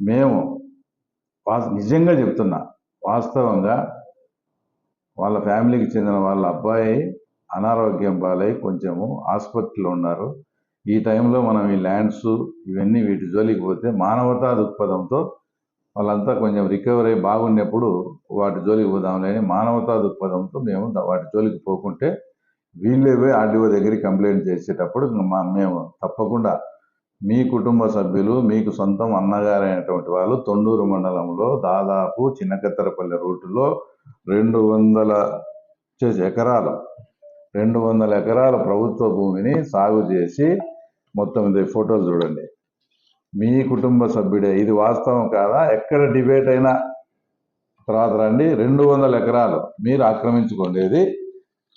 మేము నిజంగా చెప్తున్నా వాస్తవంగా వాళ్ళ ఫ్యామిలీకి చెందిన వాళ్ళ అబ్బాయి అనారోగ్యం పాలై కొంచెము ఆసుపత్రిలో ఉన్నారు. ఈ టైంలో మనం ఈ ల్యాండ్స్ ఇవన్నీ వీటి జోలికి పోతే మానవతా దృక్పథంతో వాళ్ళంతా కొంచెం రికవరీ అయ్యి బాగున్నప్పుడు వాటి జోలికి పోదాంలే అని మానవతా దృక్పథంతో మేము వాటి జోలికి పోకుంటే వీళ్ళే పోయి ఆర్డీఓ దగ్గరికి కంప్లైంట్ చేసేటప్పుడు మా మేము తప్పకుండా మీ కుటుంబ సభ్యులు మీకు సొంతం అన్నగారైనటువంటి వాళ్ళు తొండూరు మండలంలో దాదాపు చిన్నకత్తెరపల్లి రూటులో రెండు వందల చేసి ఎకరాలు రెండు వందల ఎకరాల ప్రభుత్వ భూమిని సాగు చేసి మొత్తం ఇది ఫోటోలు చూడండి. మీ కుటుంబ సభ్యుడే ఇది వాస్తవం కాదా? ఎక్కడ డిబేట్ అయినా తర్వాత రండి రెండు వందల ఎకరాలు మీరు ఆక్రమించుకోండేది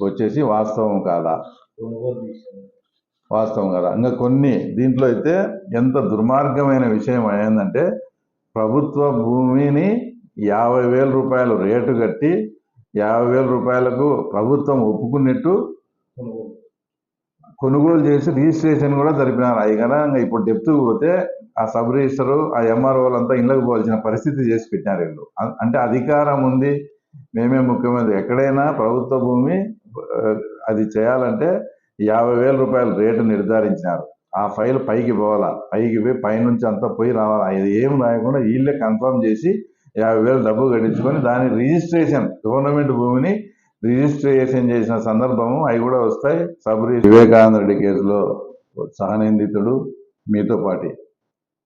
వచ్చేసి వాస్తవం కాదా? వాస్తవం కదా. ఇంకా కొన్ని దీంట్లో అయితే ఎంత దుర్మార్గమైన విషయం ఏంటంటే ప్రభుత్వ భూమిని యాభై వేల రూపాయలు రేటు కట్టి యాభై వేల రూపాయలకు ప్రభుత్వం ఒప్పుకున్నట్టు కొనుగోలు చేసి రిజిస్ట్రేషన్ కూడా జరిపినారు. అవి కదా ఇంకా ఇప్పుడు డెప్త్ పోతే ఆ సబ్ రిజిస్టరు ఆ ఎంఆర్ఓలంతా అంతా పోవాల్సిన పరిస్థితి చేసి పెట్టినారు వీళ్ళు. అంటే అధికారం ఉంది. మేమే ముఖ్యమంత్రి. ఎక్కడైనా ప్రభుత్వ భూమి అది చేయాలంటే యాభై వేల రూపాయల రేటు నిర్ధారించినారు. ఆ ఫైల్ పైకి పోవాలా? పైకి పోయి పైనుంచి అంతా పోయి రావాలా? ఇది ఏం రాయకుండా వీళ్ళే కన్ఫర్మ్ చేసి యాభై వేలు డబ్బు గడించుకొని దాని రిజిస్ట్రేషన్ గవర్నమెంట్ భూమిని రిజిస్ట్రేషన్ చేసిన సందర్భము అవి కూడా వస్తాయి. సబ్ వివేకానంద రెడ్డి కేసులో సహనిందితుడు మీతో పాటి.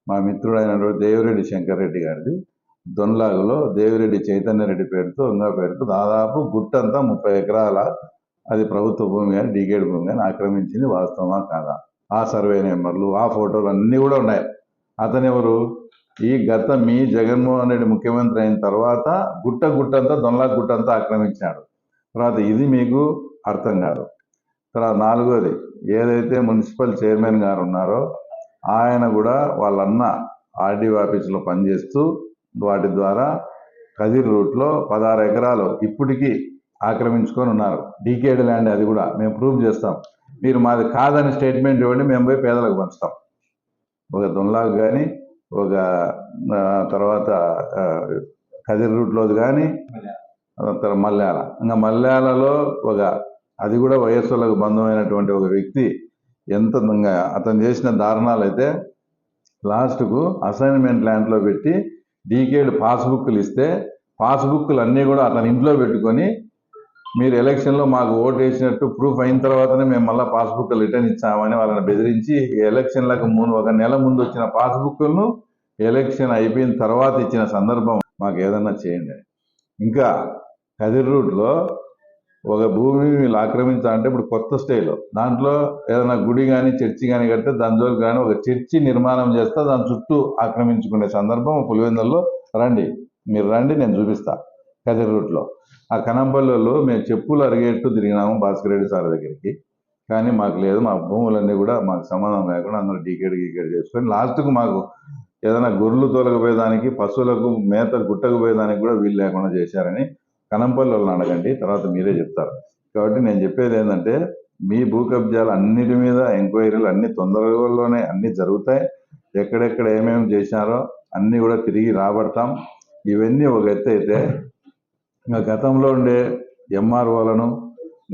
మా మిత్రుడైనటువంటి దేవిరెడ్డి శంకర్ రెడ్డి గారిది. దొన్లాగులో దేవిరెడ్డి చైతన్య రెడ్డి పేరుతో ఉంగా పేరుతో దాదాపు గుట్టంతా ముప్పై ఎకరాల అది ప్రభుత్వ భూమి కానీ డిగేడ్ భూమి కానీ ఆక్రమించింది వాస్తవమా కాదా? ఆ సర్వే నెంబర్లు ఆ ఫోటోలు అన్నీ కూడా ఉన్నాయి. అతను ఎవరు? ఈ గత మీ జగన్మోహన్ రెడ్డి ముఖ్యమంత్రి అయిన తర్వాత గుట్ట గుట్టంతా దొంగలా గుట్టంతా ఆక్రమించాడు తర్వాత ఇది మీకు అర్థం కాదు. తర్వాత నాలుగోది ఏదైతే మున్సిపల్ చైర్మన్ గారు ఉన్నారో ఆయన కూడా వాళ్ళన్న ఆర్డీఓ ఆఫీసులో పనిచేస్తూ వాటి ద్వారా కదిర్ రూట్లో పదహారు ఎకరాలు ఇప్పటికీ ఆక్రమించుకొని ఉన్నారు. డీకేడ్ ల్యాండ్ అది కూడా మేము ప్రూవ్ చేస్తాం. మీరు మాది కాదని స్టేట్మెంట్ ఇవ్వండి మేము పోయి పేదలకు పంచుతాం. ఒక దొన్లాకు కానీ ఒక తర్వాత ఆ, కదిర్ రూట్లోది కానీ తర్వాత మల్యాల. ఇంకా మల్యాలలో ఒక అది కూడా వయస్సులకు బంధమైనటువంటి ఒక వ్యక్తి ఎంత అతను చేసిన దారుణాలు అయితే లాస్ట్కు అసైన్మెంట్ ల్యాండ్లో పెట్టి డీకేడ్ పాస్బుక్లు ఇస్తే పాస్బుక్లు అన్నీ కూడా అతని ఇంట్లో పెట్టుకొని మీరు ఎలక్షన్లో మాకు ఓటు వేసినట్టు ప్రూఫ్ అయిన తర్వాతనే మేము మళ్ళీ పాస్బుక్ రిటర్న్ ఇచ్చామని వాళ్ళని బెదిరించి ఎలక్షన్లకు ముందు ఒక నెల ముందు వచ్చిన పాస్బుక్లను ఎలక్షన్ అయిపోయిన తర్వాత ఇచ్చిన సందర్భం మాకు ఏదన్నా చేయండి. ఇంకా కదిర్ రూట్లో ఒక భూమి వీళ్ళు ఆక్రమించాలంటే ఇప్పుడు కొత్త స్టైల్లో దాంట్లో ఏదైనా గుడి కానీ చర్చి కానీ కడితే దాని జోలికి కానీ ఒక చర్చి నిర్మాణం చేస్తే దాని చుట్టూ ఆక్రమించుకునే సందర్భం పులివెందుల్లో రండి. మీరు రండి నేను చూపిస్తాను కదిరి రూట్లో. ఆ కనంపల్లిలో మేము చెప్పులు అరిగేట్టు తిరిగినాము భాస్కర్ రెడ్డి సార్ దగ్గరికి. కానీ మాకు లేదు మా భూములన్నీ కూడా మాకు సంబంధం లేకుండా అందరూ డీకేడ్ గీకేడ్ చేసుకొని లాస్ట్కు మాకు ఏదైనా గొర్రెలు తోలకపోయేదానికి పశువులకు మేత గుట్టకు పోయేదానికి కూడా వీలు లేకుండా చేశారని కనంపల్లి వాళ్ళని అడగండి తర్వాత మీరే చెప్తారు. కాబట్టి నేను చెప్పేది ఏంటంటే మీ భూ కబ్జాలు అన్నిటి మీద ఎంక్వైరీలు అన్ని తొందరలోనే అన్ని జరుగుతాయి. ఎక్కడెక్కడ ఏమేమి చేశారో అన్నీ కూడా తిరిగి రాబడతాం. ఇవన్నీ ఒక ఎత్తు అయితే ఇంకా గతంలో ఉండే ఎంఆర్ఓలను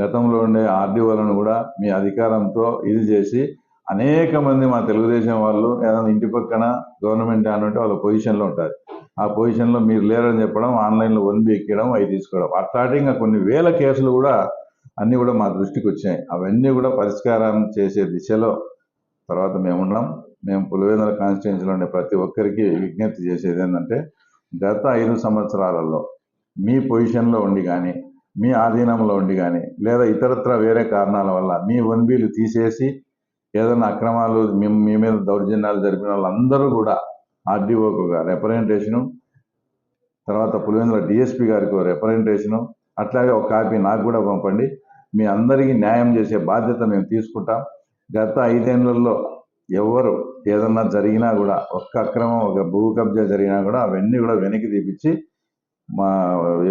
గతంలో ఉండే ఆర్డీఓలను కూడా మీ అధికారంతో ఇది చేసి అనేక మంది మా తెలుగుదేశం వాళ్ళు ఏదైనా ఇంటి పక్కన గవర్నమెంట్ అంటే వాళ్ళ పొజిషన్లో ఉంటారు. ఆ పొజిషన్లో మీరు లేరని చెప్పడం ఆన్లైన్లో వన్ బి ఎక్కడం అవి తీసుకోవడం. అట్లాంటి ఇంకా కొన్ని వేల కేసులు కూడా అన్నీ కూడా మా దృష్టికి వచ్చాయి. అవన్నీ కూడా పరిష్కారం చేసే దిశలో తర్వాత మేము ఉన్నాం మేము పులివెందుల కాన్స్టిట్యున్సీలో ఉండే ప్రతి ఒక్కరికి విజ్ఞప్తి చేసేది ఏంటంటే గత ఐదు సంవత్సరాలలో మీ పొజిషన్లో ఉండి కానీ మీ ఆధీనంలో ఉండి కానీ లేదా ఇతరత్ర వేరే కారణాల వల్ల మీ వన్బీలు తీసేసి ఏదైనా అక్రమాలు మీ మీ మీద దౌర్జన్యాలు జరిపిన వాళ్ళందరూ కూడా ఆర్డీఓకు ఒక రిప్రజెంటేషను తర్వాత పులివెందుల డిఎస్పి గారికి ఒక రిప్రజెంటేషను అట్లాగే ఒక కాపీ నాకు కూడా పంపండి. మీ అందరికీ న్యాయం చేసే బాధ్యత మేము తీసుకుంటాం. గత ఐదేళ్ళలో ఎవరు ఏదన్నా జరిగినా కూడా ఒక్క అక్రమం ఒక భూ కబ్జా జరిగినా కూడా అవన్నీ కూడా వెనక్కి తీపిచ్చి మా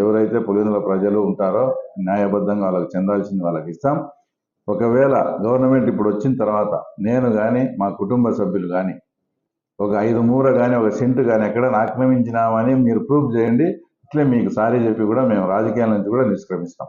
ఎవరైతే పులివెందుల ప్రజలు ఉంటారో న్యాయబద్ధంగా వాళ్ళకి చెందాల్సింది వాళ్ళకి ఇస్తాం. ఒకవేళ గవర్నమెంట్ ఇప్పుడు వచ్చిన తర్వాత నేను కానీ మా కుటుంబ సభ్యులు కానీ ఒక ఐదు మూర కానీ ఒక సెంటు కానీ ఎక్కడైనా ఆక్రమించినామని మీరు ప్రూఫ్ చేయండి. ఇట్లే మీకు సారీ చెప్పి కూడా మేము రాజకీయాల నుంచి కూడా నిష్క్రమిస్తాం.